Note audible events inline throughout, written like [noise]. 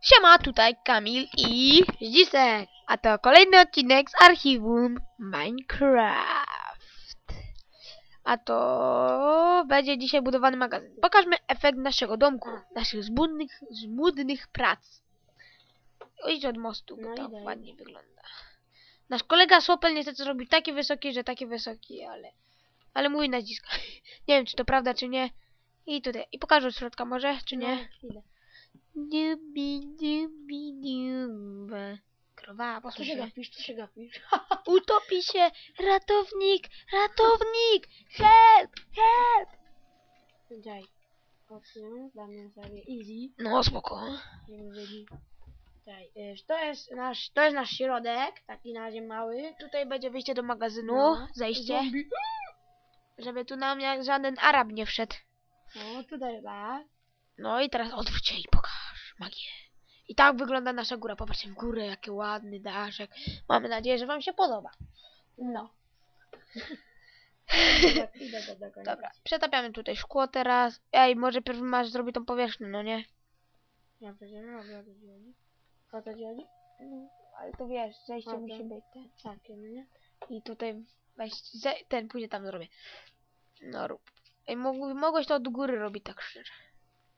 Siema, tutaj Kamil i Zdzisek! a to kolejny odcinek z archiwum Minecraft. A to będzie dzisiaj budowany magazyn. Pokażmy efekt naszego domku, naszych zbudnych, zmudnych prac. Idź od mostu, bo No to ładnie wygląda. Nasz kolega Sopel niestety zrobił taki wysoki, że taki wysoki, ale... Ale mój nacisk. [laughs] nie wiem, czy to prawda, czy nie. I tutaj. I pokażę od środka może, czy nie? No. Dubi, dubi, dub. Krowa, Co się gapisz, co się gapisz? [laughs] Utopi się! Ratownik! Ratownik! Help! Help! Daj. Opcję, damy sobie easy. No spoko. Daj. To jest nasz, to jest nasz środek, taki na razie mały. Tutaj będzie wyjście do magazynu, No. zejście, Zombie. żeby tu nam jak żaden Arab nie wszedł. No, tutaj tak. No i teraz odwróć się i pokaż magię. I tak wygląda nasza góra. Popatrzcie w górę, jaki ładny daszek. Mamy nadzieję, że wam się podoba. No. Idę. Dobra, przetapiamy tutaj szkło teraz. Ej, może pierw masz zrobić tą powierzchnię, no nie? Ja przecież robię, o to chodzi. O to chodzi? No, ale to wiesz, zejście Dobra. musi być ten. Takie, no nie? I tutaj weź, ten później tam zrobię. No rób. Ej, mogłeś to od góry robić tak szczerze.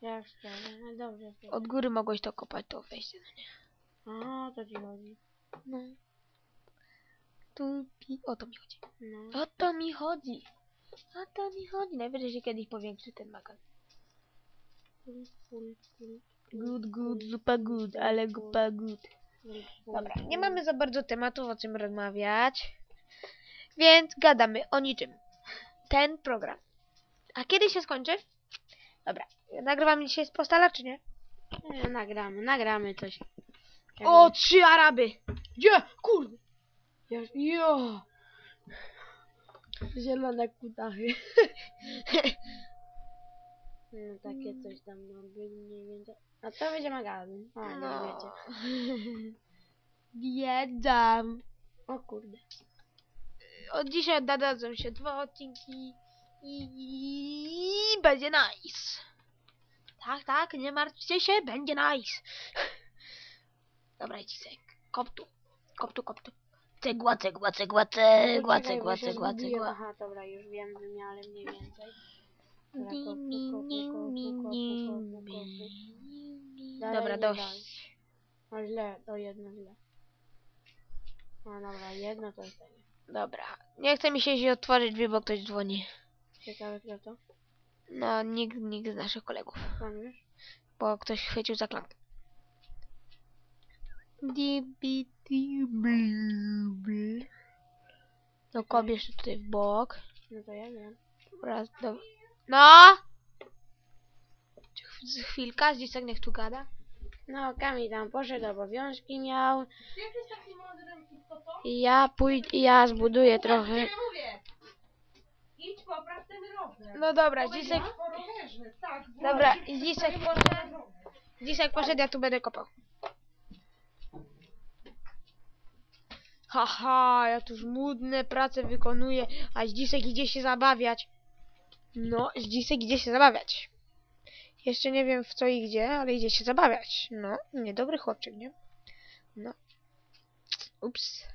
Jak szczerze, no dobrze. to- Od góry mogłeś to kopać, to wejście. No nie? A, to ci chodzi. No. Tu, pi, o to mi chodzi. No. O to mi chodzi. O to mi chodzi. Najwyżej się kiedyś powiększy ten full, Good, good, zupa good, ale gupa good. Dobra, nie mamy za bardzo tematów o czym rozmawiać. Więc gadamy o niczym. Ten program. A kiedy się skończy? Dobra, nagrywamy dzisiaj z postala, czy nie? Nie, nagramy, nagramy coś. O, trzy Araby! Gdzie? Kurde! Ja, jo! Zielone kutachy. [laughs] No takie coś tam ma być mniej więcej. A to będzie magazyn. A, nie wiecie. [laughs] Wiedziam. O kurde. Od dzisiaj dodadzą się dwa odcinki i będzie nice. Tak, tak, nie martwcie się, będzie nice. [laughs] Dobra, Cisek, kop tu, kop tu, kop tu. Cegła, cegła, cegła, cegła, Poczekaj, cegła, się cegła, zgubiłem. cegła. Aha, dobra, już wiem wymiary mniej więcej. Dobra, kopu, ni, kopu, ni, kopu, ni, kopu, ni. Dalej Dobra, nie dość. No źle, to jedno źle. No dobra, jedno to jest takie. Dobra, nie chce mi się się otworzyć drzwi, bo ktoś dzwoni. Ciekawe kto to? No, nikt, nikt z naszych kolegów. Bo ktoś chwycił za klamkę. No kopię jeszcze tutaj w bok. No to ja wiem. Raz, do... No! Ch- Chwilka, Zdzisek niech tu gada. No, Kamil tam poszedł, obowiązki miał. I ja pójdę, i ja zbuduję trochę. Idź popraw. No dobra. Po rowerze, tak. Dobra, i Zdzisek poszedł. Zdzisek poszedł, ja tu będę kopał. Haha, ja tu żmudne prace wykonuję, a Zdzisek idzie się zabawiać. No, Zdzisek idzie się zabawiać. Jeszcze nie wiem w co i gdzie, ale idzie się zabawiać. No, niedobry chłopczyk, nie? No. Ups.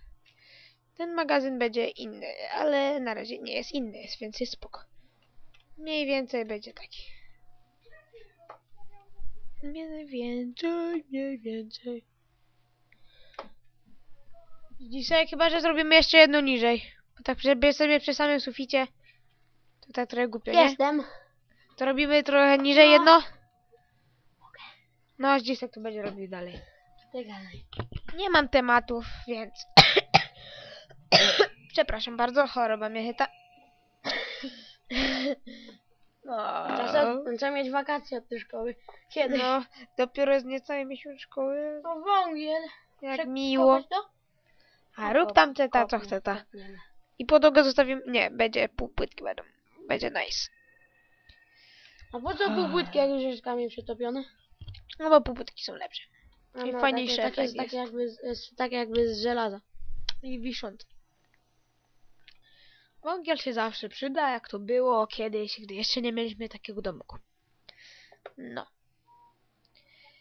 Ten magazyn będzie inny, ale na razie nie jest inny, jest więc jest spoko. Mniej więcej będzie taki. Mniej więcej, mniej więcej. Dzisiaj chyba, że zrobimy jeszcze jedno niżej. Bo tak żeby sobie przy samym suficie. To tak trochę głupio, nie? Jestem. To robimy trochę niżej jedno. No, a Dzisek tu będzie robił dalej. Ty gadaj. Nie mam tematów, więc... [coughs] Przepraszam bardzo, choroba mnie chyta. No, Trzeba, trzeba mieć wakacje od tej szkoły. Kiedy? no, dopiero z niecałej miesiąc szkoły. To wągiel. Jak Przek- miło. to? A rób tam te ta, co chce ta. I podłogę zostawimy... Nie, będzie pół płytki będą. Będzie nice. A po co pół płytki, jak już jest kamień przetopiony? No bo pół płytki są lepsze. A I no, fajniejsze Takie, takie, takie, jest. jakby, z- takie jakby z żelaza. I wiszące. Wągiel się zawsze przyda, jak to było kiedyś, gdy jeszcze nie mieliśmy takiego domku. No.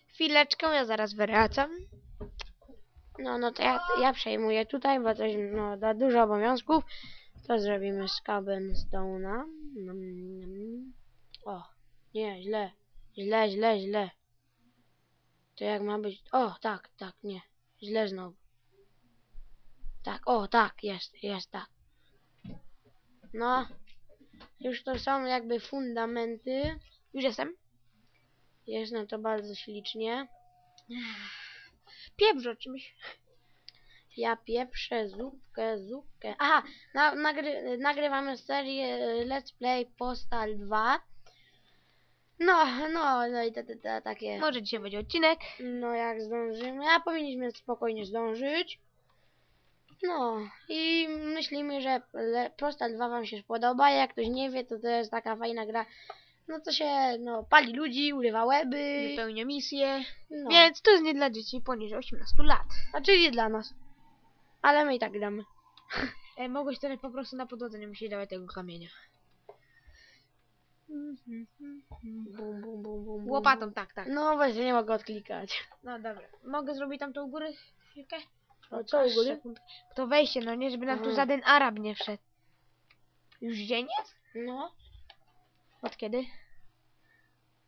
Chwileczkę, ja zaraz wracam. No, no to ja, ja przejmuję tutaj, bo coś, no, da dużo obowiązków. To zrobimy z Carbon Stone'a. Mm, mm. O, nie, źle. Źle, źle, źle. To jak ma być? O, tak, tak, nie. Źle znowu. Tak, o, tak, jest, jest, tak. No, już to są jakby fundamenty. Już jestem. Jest no to bardzo ślicznie. Pieprz czymś. Ja pieprzę zupkę, zupkę. Aha, na, nagry, nagrywamy serię e, Let's Play Postal 2. No, no, no i te, te, te takie. Może dzisiaj będzie odcinek. No jak zdążymy, a powinniśmy spokojnie zdążyć. No i myślimy, że Postal 2 wam się spodoba. Jak ktoś nie wie, to to jest taka fajna gra. No to się, no, pali ludzi, urywa łeby. Wypełnia misję. No, Więc to jest nie dla dzieci poniżej 18 lat. oczywiście dla nas. Ale my i tak gramy. [laughs] E, mogłeś teraz po prostu na podłodze nie musieć dawać tego kamienia. Bum, bum, bum, bum. Łopatą, tak, tak. No właśnie, nie mogę odklikać. No dobra. Mogę zrobić tam to u góry chwilkę? O, co u góry? Sekundkę. To wejście, no nie, żeby nam tu żaden Arab nie wszedł. Już dzień jest? No. Od kiedy?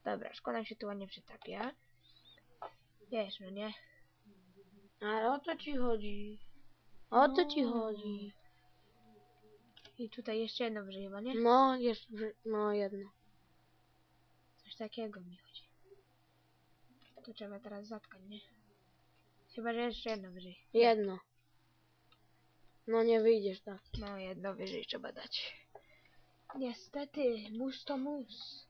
Dobra, szkoda się tu ładnie przytapia. Wiesz, no nie? Ale o to ci chodzi. O to ci chodzi. I tutaj jeszcze jedno wyżej chyba, nie? No, jeszcze, no jedno. Coś takiego mi chodzi. To trzeba teraz zatkać, nie? Chyba, że jeszcze jedno wyżej. Jedno. No nie wyjdziesz tak. No, jedno wyżej trzeba dać. Niestety, mus to mus.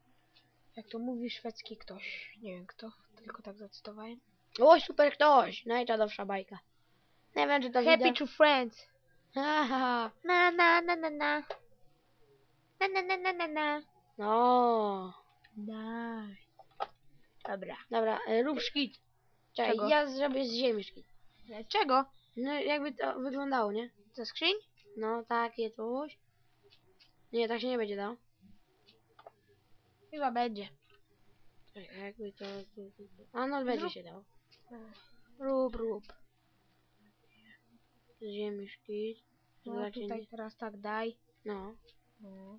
Jak to mówi szwedzki ktoś. Nie wiem kto, tylko tak zacytowałem. Oj, super ktoś. Najczadowsza bajka. Nie wiem, czy to Happy widać. to friends. Haha. Na na na na na. Na na na na na na. No. Nice. Dobra. Dobra, e, rób szkit. Czekaj, Czego? ja zrobię z ziemi. Czego? No jakby to wyglądało, nie? Ze skrzyń? No, takie coś. Nie, tak się nie będzie dało. Chyba będzie. Czekaj, jakby to... to, to, to. A no, będzie Zrób. się dało. Rób, rób. Z ziemi. No tutaj teraz tak daj. No. No,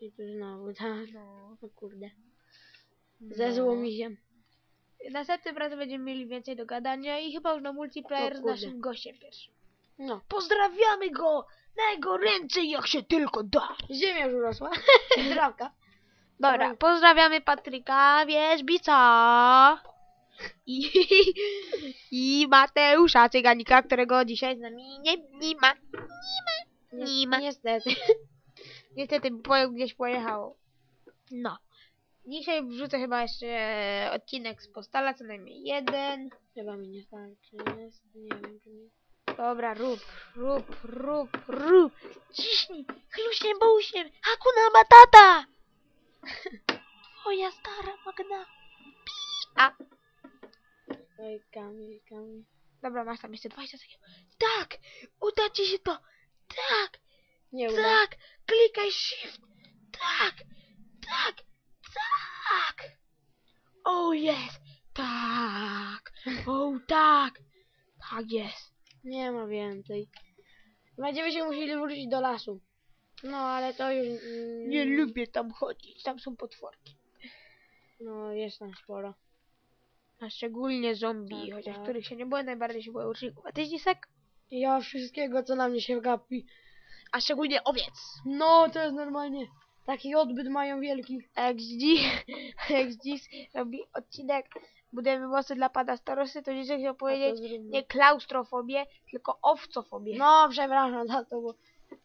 I tu znowu, tak. no. O kurde. no. Zezło mi się. Następnym razem będziemy mieli więcej do gadania i chyba już na multiplayer z naszym gościem pierwszym. No. Pozdrawiamy go! Na jego ręce jak się tylko da! Ziemia już urosła. [laughs] Trawka. Dobra, pozdrawiamy Patryka Wierzbica i, [laughs] i Mateusza Cyganika, którego dzisiaj z nami nie, nie ma. Nie ma. Niestety. [laughs] Niestety po, gdzieś pojechał. No. Dzisiaj wrzucę chyba jeszcze odcinek z Postala, co najmniej jeden. Chyba mi nie starczy. Jest, nie wiem czy mi... Dobra, rób, rób, rób, rób. Ciśnij, chluśniem, bołusiem. Hakuna Matata! [laughs] Moja stara Magda. A, Oj, Kamil, Kamil. dobra, masz tam jeszcze 20 sekund. Tak! Uda ci się to! Tak! Nie uda. Tak! Klikaj shift! Tak! Tak! O jest! Tak! O tak! Tak jest! Nie ma więcej. Będziemy się musieli wrócić do lasu. No, ale to już... Mm, Nie lubię tam chodzić, tam są potworki. No, jest tam sporo. A szczególnie zombie, Tak, chociaż tak. których się nie boję, najbardziej się boję uczniów. A ty Zisek? Ja wszystkiego, co na mnie się gapi. A szczególnie owiec. No, to jest normalnie. Taki odbyt mają wielki. A jak dziś, [laughs] jak dziś robi odcinek Budujemy mosty dla pana starosty, to Zisek chciał A powiedzieć nie klaustrofobię, tylko owcofobię. No, przepraszam za to, bo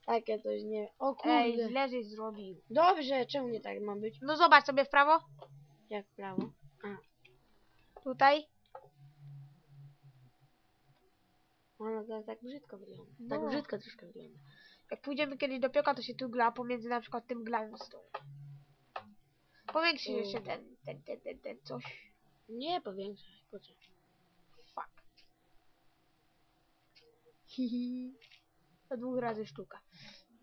takie coś nie... O kurde. Ej, źle żeś zrobił. Dobrze, czemu nie tak ma być? No zobacz sobie w prawo. Jak w prawo? Tutaj. Ono to tak brzydko wygląda. Tak No. brzydko troszkę wygląda. Jak pójdziemy kiedyś do pioka, to się tu gra pomiędzy na przykład tym glowstone. Powiększy Mm. jeszcze ten, ten, ten, ten, ten coś. Nie powiększaj, po co? Fuck. Hihi. To dwóch razy sztuka.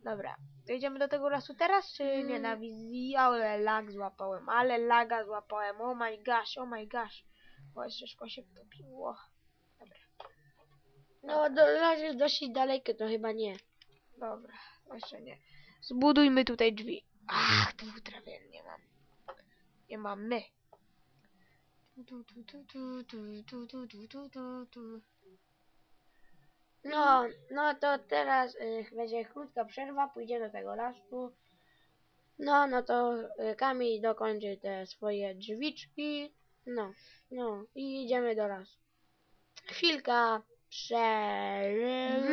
Dobra. To idziemy do tego lasu teraz, czy Mm. nie na wizji? Ale lag złapałem, ale laga złapałem. Oh my gosh, oh my gosh. Bo jeszcze szkło się wtopiło. No, do las jest dosyć dalekie, to chyba nie. Dobra, jeszcze nie. Zbudujmy tutaj drzwi. Ach, dwóch drewien nie mam. Nie mamy. No, no to teraz y, będzie krótka przerwa, pójdzie do tego lasu. No, no to y, Kamil dokończy te swoje drzwiczki. No, no i idziemy do lasu. Chwilka przerwa.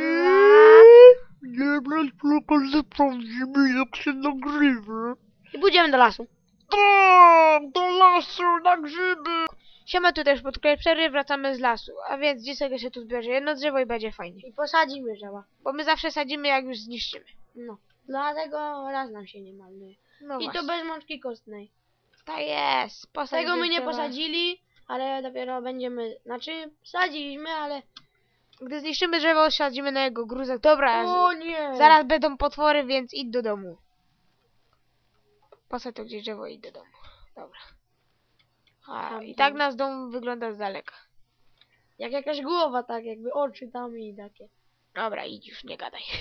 Nie brać pokazy prawdziwy, jak się nagrywa. I pójdziemy do lasu. Tak, do lasu na grzyby. Siema, tu też pod przerwy wracamy z lasu, a więc dzisiaj jeszcze tu zbierze jedno drzewo i będzie fajnie. I posadzimy drzewa. Bo my zawsze sadzimy jak już zniszczymy. No, dlatego raz nam się nie maluje. No I właśnie. to bez mączki kostnej. Tak jest. Tego my nie drzewa. posadzili, ale dopiero będziemy, znaczy sadziliśmy, ale... Gdy zniszczymy drzewo, sadzimy na jego gruzach. Dobra, O nie! zaraz będą potwory, więc idź do domu. Posadź to gdzieś drzewo i idź do domu. Dobra. A, Tam, I tak tam. nasz dom wygląda z daleka. Jak jakaś głowa, tak jakby oczy tam i takie. Dobra, idź już, nie gadaj. [laughs]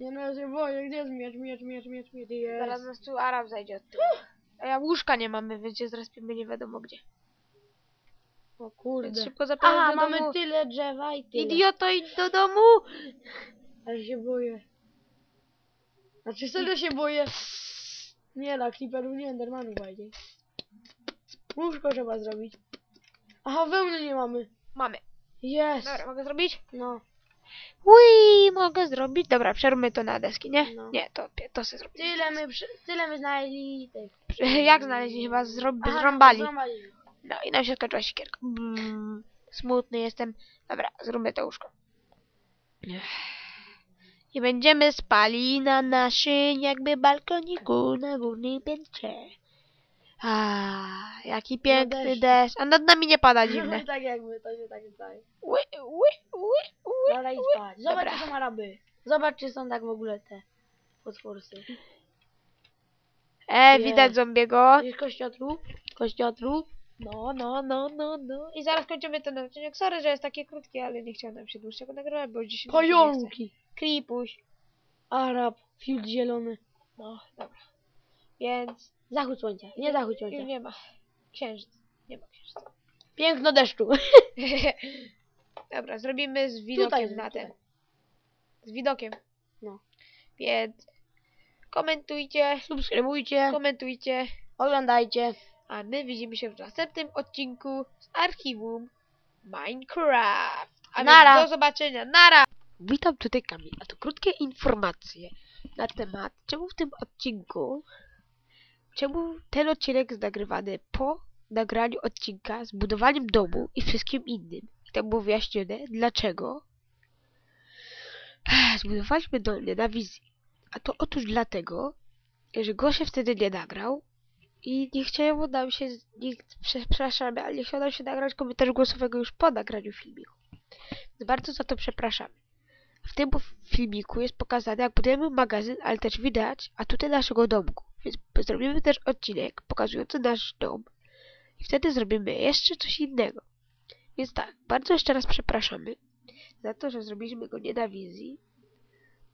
Nie no, ja się boję, gdzie jest miecz, miecz, miecz, miecz, miecz, jest. Zaraz nas tu Arab zajdzie od tyłu. A ja łóżka nie mamy, więc się zrespimy nie wiadomo gdzie. O Więc kurde. szybko zapraszam Aha, do mamy domu. tyle drzewa i tyle. Idioto, idź do domu! Ale się boję. Znaczy serio się boję. Nie da, Clipperów nie, Endermanów bardziej. Łóżko trzeba zrobić. Aha, wełny nie mamy. Mamy. Jest. Dobra, mogę zrobić? No. Ui, mogę zrobić. Dobra, przeróbmy to na deski, nie? No. Nie, to, to sobie zrobimy. Tyle my, przy- tyle my znaleźli tych. [laughs] Jak znaleźli? Chyba zrob, Aha, zrąbali. Zrąbali. No i nam się skończyła siekierka. Mm, smutny jestem. Dobra, zróbmy to łóżko. I będziemy spali na naszym jakby balkoniku na górnym piętrze. A, jaki piękny deszczu. deszcz. A nad nami nie pada [laughs] dziwne. tak jakby, to się tak staje. Ły, ły, ły, ły. Dobra, idź spać. Zobacz, Dobra. czy są Araby. Zobacz, czy są tak w ogóle te potworsy. E, widać zombiego. Jest kościotrup? Kościotrup? No, no, no, no, no. I zaraz kończymy ten odcinek. Sorry, że jest takie krótkie, ale nie chciałem nam się dłuższego nagrywać, bo dzisiaj. Pająki. Kripuś. Arab. Field zielony. No, dobra. Więc Zachód słońca. Nie zachód już słońca. nie ma. Księżyc. Nie ma księżyca. Piękno deszczu. [laughs] dobra, zrobimy z widokiem Tutaj, na tutaj. ten. Z widokiem. No. Więc komentujcie, Subskrybujcie. komentujcie, Oglądajcie. A my widzimy się w następnym odcinku z archiwum Minecraft. A Nara. do zobaczenia. Nara! Witam tutaj Kamil, a to krótkie informacje na temat, czemu w tym odcinku, czemu ten odcinek jest nagrywany po nagraniu odcinka z budowaniem domu i wszystkim innym. I tam było wyjaśnione, dlaczego [sighs] zbudowaliśmy dom nie na wizji. A to otóż dlatego, że Gosia wtedy nie nagrał i nie chciało nam się, nikt, przepraszamy, ale nie chciało nam się nagrać komentarza głosowego już po nagraniu filmiku. Więc bardzo za to przepraszamy. W tym filmiku jest pokazane, jak budujemy magazyn, ale też widać atuty naszego domku. Więc zrobimy też odcinek pokazujący nasz dom. I wtedy zrobimy jeszcze coś innego. Więc tak, bardzo jeszcze raz przepraszamy za to, że zrobiliśmy go nie na wizji.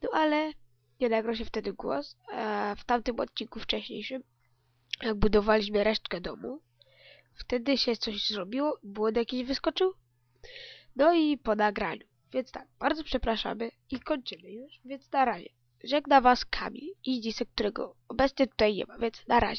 No ale nie nagrał się wtedy głos. A w tamtym odcinku wcześniejszym, jak budowaliśmy resztkę domu, wtedy się coś zrobiło, błąd jakiś wyskoczył. No i po nagraniu. Więc tak, bardzo przepraszamy i kończymy już, więc na razie. Żegna Was Kamil i Dzisek, którego obecnie tutaj nie ma, więc na razie.